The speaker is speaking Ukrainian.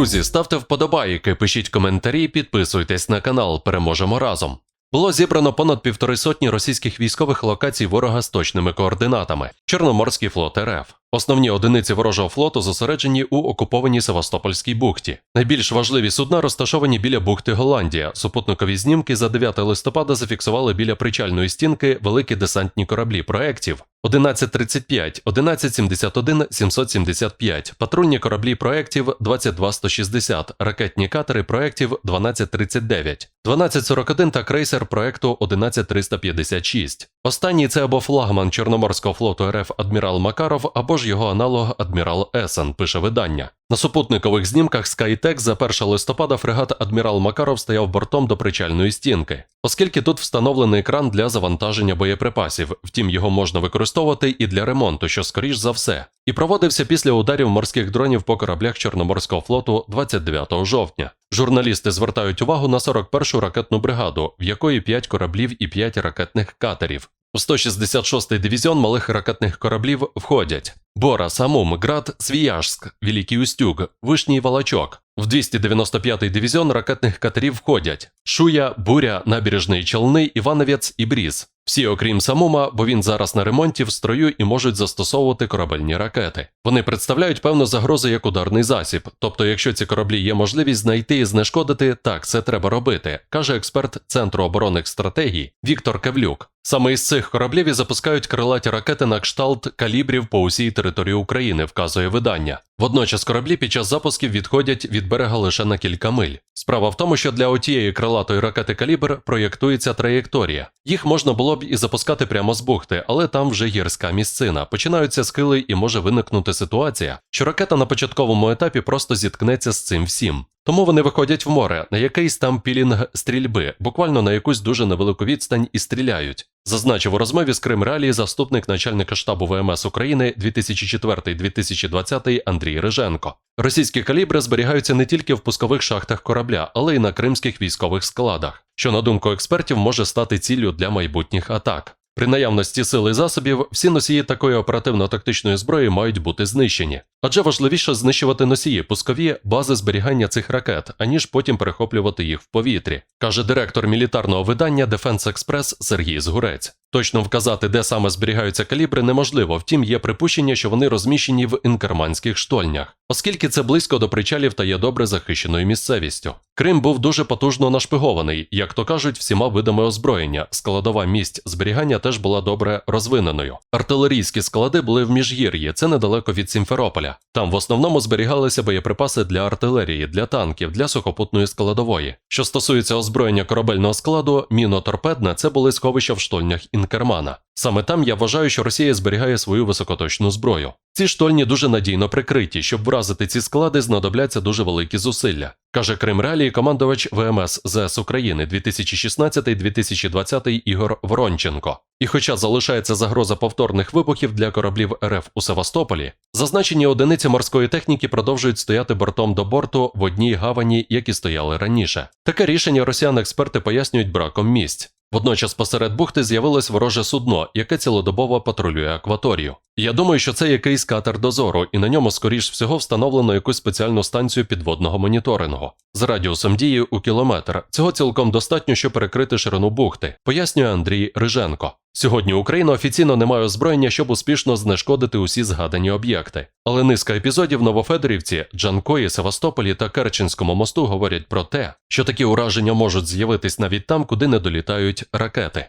Друзі, ставте вподобайки, пишіть коментарі, підписуйтесь на канал. Переможемо разом. Було зібрано понад півтори сотні російських військових локацій ворога з точними координатами. Чорноморський флот РФ. Основні одиниці ворожого флоту зосереджені у окупованій Севастопольській бухті. Найбільш важливі судна розташовані біля бухти Голландія. Супутникові знімки за 9 листопада зафіксували біля причальної стінки великі десантні кораблі проєктів 1135, 1171, 775, патрульні кораблі проєктів 22160, ракетні катери проєктів 1239, 1241 та крейсер проєкту 11356. Останній це або флагман Чорноморського флоту РФ адмірал Макаров, або ж його аналог адмірал Есен, пише видання. На супутникових знімках Skytex за 1 листопада фрегат адмірал Макаров стояв бортом до причальної стінки, оскільки тут встановлений кран для завантаження боєприпасів, втім його можна використовувати і для ремонту, що скоріш за все, і проводився після ударів морських дронів по кораблях Чорноморського флоту 29 жовтня. Журналісти звертають увагу на 41-шу ракетну бригаду, в якої 5 кораблів і 5 ракетних катерів. У 166-й дивізіон малих ракетних кораблів входять Бора, Самум, Град, Свіяжськ, Великий Устюг, Вишній Волочок. В 295-й дивізіон ракетних катерів входять Шуя, Буря, Набережний Челни, Івановець і Бріз. Всі, окрім Самума, бо він зараз на ремонті в строю і можуть застосовувати корабельні ракети. Вони представляють певну загрозу як ударний засіб. Тобто, якщо ці кораблі є можливість знайти і знешкодити, так це треба робити, каже експерт Центру оборонних стратегій Віктор Кевлюк. Саме із цих кораблів і запускають крилаті ракети на кшталт калібрів по усій території України, вказує видання. Водночас кораблі під час запусків відходять від берега лише на кілька миль. Справа в тому, що для отієї крилатої ракети калібр проєктується траєкторія. Їх можна було б і запускати прямо з бухти, але там вже гірська місцина. Починаються схили і може виникнути ситуація, що ракета на початковому етапі просто зіткнеться з цим всім. Тому вони виходять в море на якийсь там пілінг стрільби, буквально на якусь дуже невелику відстань і стріляють. Зазначив у розмові з Крим Реалії заступник начальника штабу ВМС України 2004-2020 Андрій Риженко. Російські калібри зберігаються не тільки в пускових шахтах корабля, але й на кримських військових складах, що, на думку експертів, може стати ціллю для майбутніх атак. При наявності сили і засобів всі носії такої оперативно-тактичної зброї мають бути знищені, адже важливіше знищувати носії пускові бази зберігання цих ракет, аніж потім перехоплювати їх в повітрі, каже директор мілітарного видання Defense Express Сергій Згурець. Точно вказати, де саме зберігаються калібри, неможливо, втім є припущення, що вони розміщені в інкерманських штольнях, оскільки це близько до причалів та є добре захищеною місцевістю. Крим був дуже потужно нашпигований, як то кажуть, всіма видами озброєння. Складова місць зберігання теж була добре розвиненою. Артилерійські склади були в міжгір'ї, це недалеко від Сімферополя. Там в основному зберігалися боєприпаси для артилерії, для танків, для сухопутної складової. Що стосується озброєння корабельного складу, міноторпедне це були сховища в штольнях Інкермана. Саме там я вважаю, що Росія зберігає свою високоточну зброю. Ці штольні дуже надійно прикриті. Щоб вразити ці склади, знадобляться дуже великі зусилля, каже Крим Реалії командувач ВМС ЗС України 2016-2020 Ігор Воронченко. І хоча залишається загроза повторних вибухів для кораблів РФ у Севастополі, зазначені одиниці морської техніки продовжують стояти бортом до борту в одній гавані, як і стояли раніше. Таке рішення росіян-експерти пояснюють браком місць. Водночас посеред бухти з'явилось вороже судно, яке цілодобово патрулює акваторію. Я думаю, що це якийсь катер дозору, і на ньому, скоріш всього, встановлено якусь спеціальну станцію підводного моніторингу з радіусом дії у кілометр. Цього цілком достатньо, щоб перекрити ширину бухти, пояснює Андрій Риженко. Сьогодні Україна офіційно не має озброєння, щоб успішно знешкодити усі згадані об'єкти. Але низка епізодів Новофедорівці, Джанкої, Севастополі та Керченському мосту говорять про те, що такі ураження можуть з'явитись навіть там, куди не долітають ракети.